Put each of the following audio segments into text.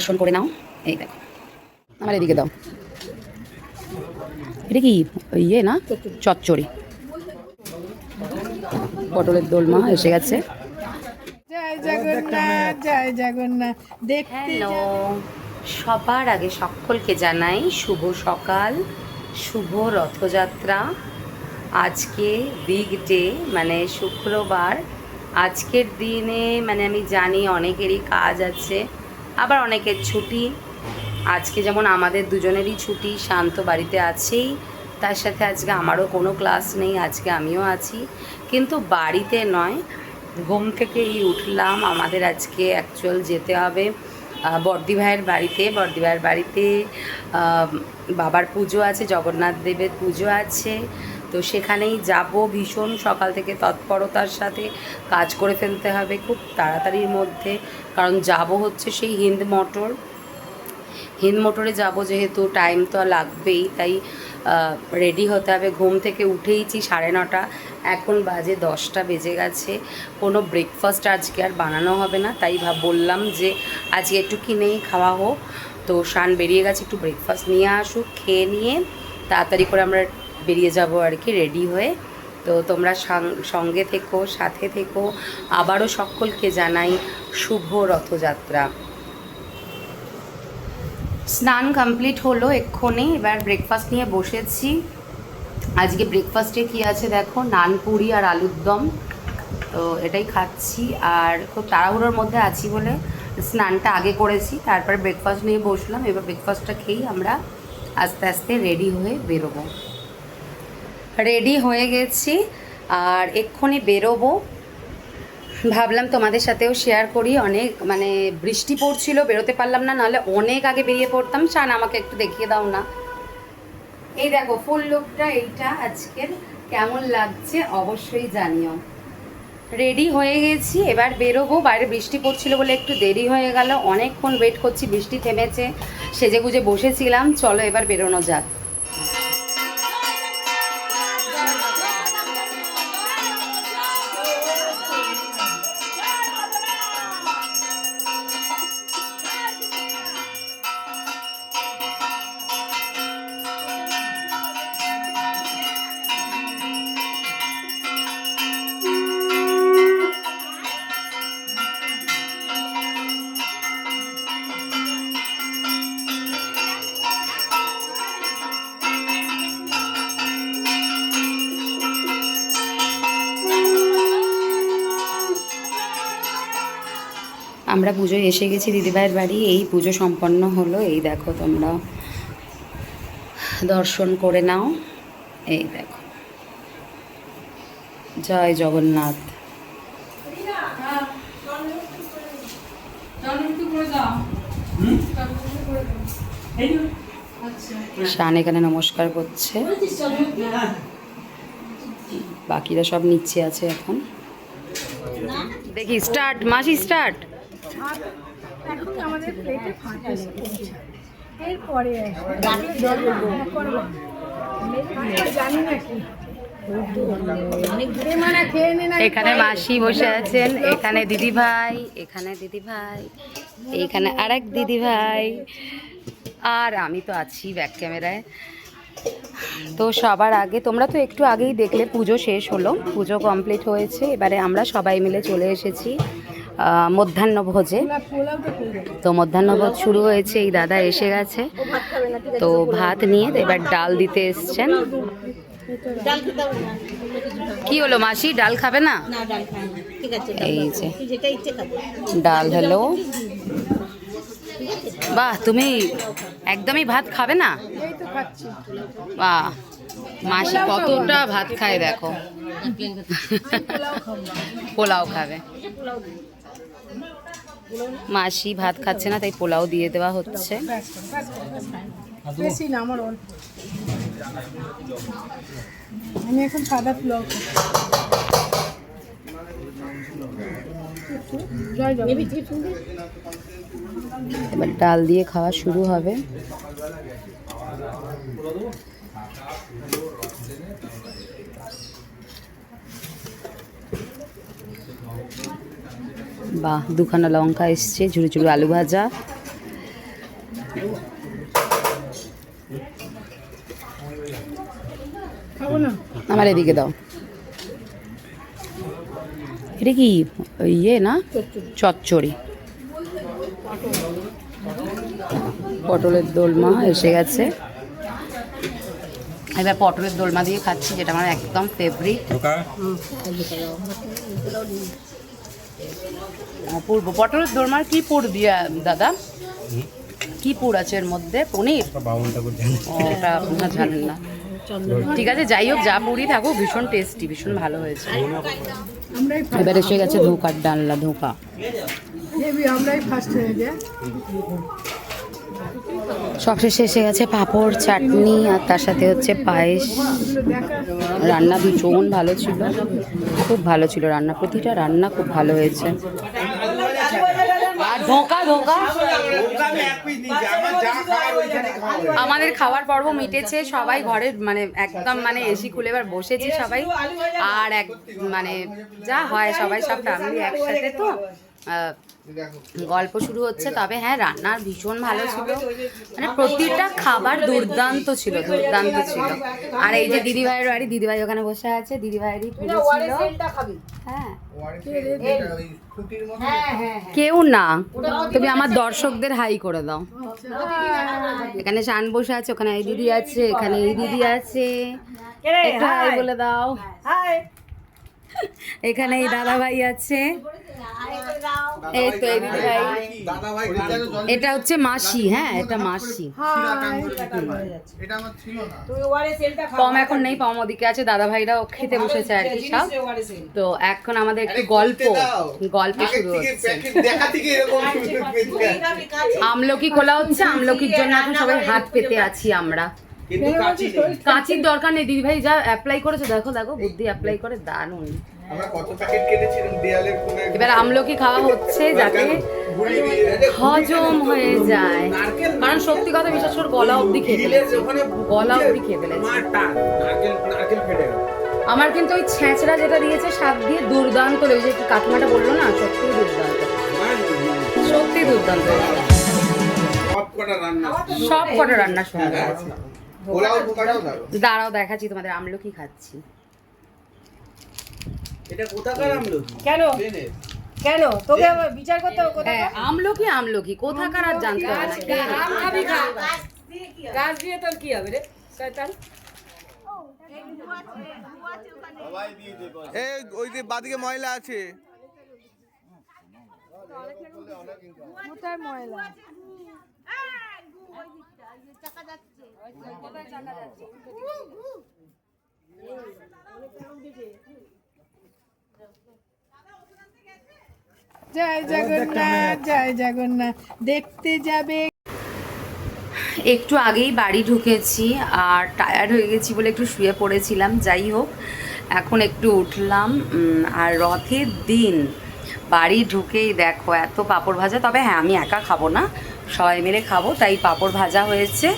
দর্শন করে নাও। এই দেখো। আমার এদিকে দাও। এটা কি ইয়ে না? চচ্চড়ি। পটলের দোলমা এসে গেছে। জয় জগন্নাথ জয় জগন্নাথ। হ্যালো। সবার আগে সকলকে জানাই শুভ সকাল শুভ রথযাত্রা। আজকে বিগ ডে মানে শুক্রবার। আজকের দিনে মানে আমি জানি অনেকেরই কাজ আছে। আবার অনেকের ছুটি। আজকে যেমন আমাদের দুজনেরই ছুটি, শান্ত বাড়িতে আছেই। তার সাথে আজকে আমারও কোনো ক্লাস নেই, আজকে আমিও আছি। কিন্তু বাড়িতে নয়, ঘুম থেকেই উঠলাম। আমাদের আজকে অ্যাকচুয়াল যেতে হবে বর্দি ভাইয়ের বাড়িতে। বর্দি ভাইয়ের বাড়িতে বাবার পুজো আছে, জগন্নাথ দেবের পুজো আছে। তো সেখানেই যাব ভীষণ, সকাল থেকে তৎপরতার সাথে কাজ করে ফেলতে হবে খুব তাড়াতাড়ির মধ্যে, কারণ যাব হচ্ছে সেই হিন্দ মোটর। হিন্দ মোটরে যাব যেহেতু টাইম তো লাগবেই, তাই রেডি হতে হবে। ঘুম থেকে উঠেইছি সাড়ে নটা, এখন বাজে দশটা, বেজে গেছে। কোনো ব্রেকফাস্ট আজকে আর বানানো হবে না, তাই ভাব বললাম যে আজকে একটু কিনেই খাওয়া হোক। তো শান বেরিয়ে গেছে, একটু ব্রেকফাস্ট নিয়ে আসুক, খেয়ে নিয়ে তাড়াতাড়ি করে আমরা বেরিয়ে যাব আর কি রেডি হয়ে। তো তোমরা সঙ্গে থেকো, সাথে থেকো। আবারও সকলকে জানাই শুভ রথযাত্রা। স্নান কমপ্লিট হলো এক্ষুনি, এবার ব্রেকফাস্ট নিয়ে বসেছি। আজকে ব্রেকফাস্টে কি আছে দেখো? নান পুরি আর আলুর দম। তো এটাই খাচ্ছি। আর খুব তাড়াহুড়োর মধ্যে আছি বলে স্নানটা আগে করেছি, তারপরে ব্রেকফাস্ট নিয়ে বসলাম। এবার ব্রেকফাস্টটা খেয়েই আমরা আস্তে আস্তে রেডি হয়ে বেরোবো। রেডি হয়ে গেছি, আর এক্ষুনি বেরোবো। ভাবলাম তোমাদের সাথেও শেয়ার করি, অনেক মানে বৃষ্টি পড়ছিল, বেরোতে পারলাম না, নাহলে অনেক আগে বেরিয়ে পড়তাম। শান আমাকে একটু দেখিয়ে দাও না। এই দেখো, ফুল লুকটা এইটা আজকের, কেমন লাগছে অবশ্যই জানিও। রেডি হয়ে গেছি, এবার বেরোবো। বাইরে বৃষ্টি পড়ছিল বলে একটু দেরি হয়ে গেল, অনেকক্ষণ ওয়েট করছি, বৃষ্টি থেমেছে সেজে গুজে বসেছিলাম। চলো এবার বেরোনো যাক। আমরা পুজোয় এসে গেছি দিদিভাইয়ের বাড়ি, এই পুজো সম্পন্ন হলো। এই দেখো তোমরা। দর্শন করে নাও। এই দেখো। জয় জগন্নাথ। শান এখানে নমস্কার করছে। বাকিরা সব নিচে আছে এখন। দেখি স্টার্ট মাসি স্টার্ট এখন আমাদের প্লেটে লেগেছে এরপরে জানি না কি এখানে মাসি বসে আছেন, এখানে দিদি ভাই এখানে দিদি ভাই এইখানে আরেক দিদি ভাই আর আমি তো আছি ব্যাক ক্যামেরায় তো সবার আগে, তোমরা তো একটু আগেই দেখলে পুজো শেষ হলো। পুজো কমপ্লিট হয়েছে। এবারে আমরা সবাই মিলে চলে এসেছি। আহ, মধ্যাহ্ন ভোজে। তো খেয়ে তো মধ্যাহ্ন ভোজ শুরু হয়েছে এই দাদা এসে গেছে। তো ভাত নিয়ে এবার ডাল দিতে এসছেন। কি হলো মাসি? ডাল খাবে না? এই যে ডাল হলো। বাহ তুমি একদমই ভাত খাবে না? বাহ মাসি কতটা ভাত খায় দেখো। পোলাও খাবে। মাসি ভাত খাচ্ছে না তাই পোলাও দিয়ে দেওয়া হচ্ছে। আমি এখন সাদা পোলাও এবার ডাল দিয়ে খাওয়া শুরু হবে। বা দুখানা লঙ্কা এসছে ঝুড়ি ঝুড়ি আলু ভাজা। আমার এদিকে দাও। এটা কি ইয়ে না? চচ্চড়ি। পটলের দোলমা এসে গেছে। এবার পটলের দোলমা দিয়ে খাচ্ছি যেটা আমার একদম ফেভারিট অপূর্ব পটলের দোরমার কি পুর দিয়ে দাদা? কি পুর আছে এর মধ্যে? পনির? ওটা আপনার জানেন না। ঠিক আছে যাই হোক যা পুরি থাকুক ভীষণ টেস্টি ভীষণ ভালো হয়েছে। এবার এসে গেছে ধোকার ডালনা ধোকা। আমরাই ফার্স্ট হয়ে যায় সবশেষে এসে গেছে পাঁপড় চাটনি আর তার সাথে হচ্ছে পায়েস। রান্না ভীষণ ভালো ছিল খুব ভালো ছিল রান্না প্রতিটা রান্না খুব ভালো হয়েছে। আর আমাদের খাওয়ার পর্ব মিটেছে সবাই ঘরে মানে একদম মানে এসি খুলে এবার বসেছি সবাই। আর এক মানে যা হয় সবাই সব ফ্যামিলি একসাথে তো আহ, গল্প শুরু হচ্ছে তবে হ্যাঁ রান্নার ভীষণ ভালো ছিল। মানে প্রতিটা খাবার দুর্দান্ত ছিল দুর্দান্ত ছিল। আর এই যে দিদিভাইয়ের বাড়ি দিদিভাই ওখানে বসে আছে দিদিভাইয়েরই পুজো ছিল। হ্যাঁ। কেউ না। তুমি আমার দর্শকদের হাই করে দাও। এখানে শান বসে আছে ওখানে এই দিদি আছে এখানে এই দিদি আছে। একটু হাই বলে দাও। এখানে এই দাদা ভাই আছে। এই তো এই ভাই এটা হচ্ছে মাসি হ্যাঁ এটা মাসি। পম এখন নেই পম ওদিকে আছে দাদা ভাইরাও খেতে বসেছে আর কি সব। তো এখন আমাদের একটু গল্প গল্প শুরু হচ্ছে। আমলকি খোলা হচ্ছে আমলকির জন্য এখন সবাই হাত পেতে আছি আমরা। কিন্তু কাচি নেই কাঁচির দরকার নেই দিদি ভাই যা অ্যাপ্লাই করেছে দেখো দেখো বুদ্ধি অ্যাপ্লাই করে দারুণ আমরা কত প্যাকেট দেয়ালের কোণে এবার আমলকি খাওয়া হচ্ছে যাতে হজম হয়ে যায়। কারণ সত্যি কথা বিশেষ করে গলা অবধি খেয়ে ফেলেছে। গলা অবধি খেয়ে ফেলেছে। নারকেল নারকেল ফেটে গেল। আমার কিন্তু ওই ছেঁচড়া যেটা দিয়েছে শাক দিয়ে দুর্দান্ত লেগেছে। একটু কাকিমাটা বলল না সত্যি দুর্দান্ত। সত্যি দুর্দান্ত সব কটা রান্না। সব কটা রান্না সুন্দর দাঁড়াও দেখাচ্ছি তোমাদের আমলকি খাচ্ছি। এটা কোথাকার আমলকি? কেন? কেন? তোকে আবার বিচার করতে হবে কোথায় হ্যাঁ আমলকি আমলকি। কোথাকার আর জানতে হবে আম খাবি খা গাছ দিয়ে তোর কি হবে রে? শয়তান। এই ওই যে বাদিকে ময়লা আছে। ময়লা। জয় জগন্নাথ জয় জগন্নাথ। দেখতে যাবে। একটু আগেই বাড়ি ঢুকেছি আর টায়ার্ড হয়ে গেছি বলে একটু শুয়ে পড়েছিলাম, যাই হোক, এখন একটু উঠলাম আর রথের দিন। বাড়ি ঢুকেই দেখো, এত পাঁপড় ভাজা, তবে হ্যাঁ আমি একা খাব না। সবাই মিলে খাব, তাই পাঁপড় ভাজা হয়েছে।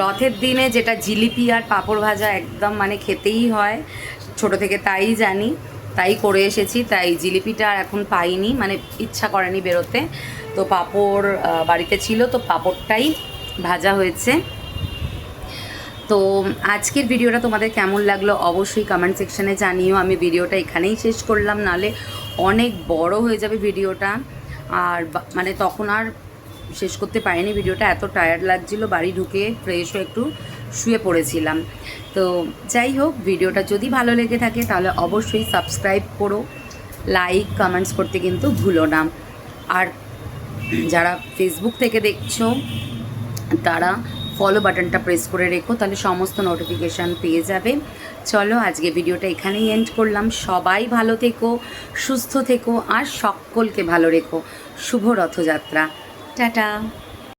রথের দিনে যেটা জিলিপি আর পাঁপড় ভাজা একদম মানে খেতেই হয়, ছোট থেকে তাই জানি, তাই করে এসেছি, তাই জিলিপিটা এখন পাইনি মানে ইচ্ছা করেনি বেরোতে। তো পাঁপড় বাড়িতে ছিল, তো পাঁপড়টাই ভাজা হয়েছে। তো আজকের ভিডিওটা তোমাদের কেমন লাগল অবশ্যই কমেন্ট সেকশনে জানিও, আমি ভিডিওটা এখানেই শেষ করলাম, নালে অনেক বড় হয়ে যাবে ভিডিওটা। আর মানে তখন আর শেষ করতে পারিনি, ভিডিওটা এত টায়ার্ড লাগছিল, বাড়ি ঢুকে ফ্রেশ হয়ে একটু শুয়ে পড়েছিলাম। তো যাই হোক, ভিডিওটা যদি ভালো লেগে থাকে তাহলে অবশ্যই সাবস্ক্রাইব করো লাইক কমেন্টস করতে কিন্তু ভুলো না। আর যারা ফেসবুক থেকে দেখছ, তারা ফলো বাটনটা প্রেস করে রেখো, তাহলে সমস্ত নোটিফিকেশান পেয়ে যাবে। চলো, আজকে ভিডিওটা এখানেই এন্ড করলাম। সবাই ভালো থেকো, সুস্থ থেকো, আর সকলকে ভালো রেখো। শুভ রথযাত্রা। 站长。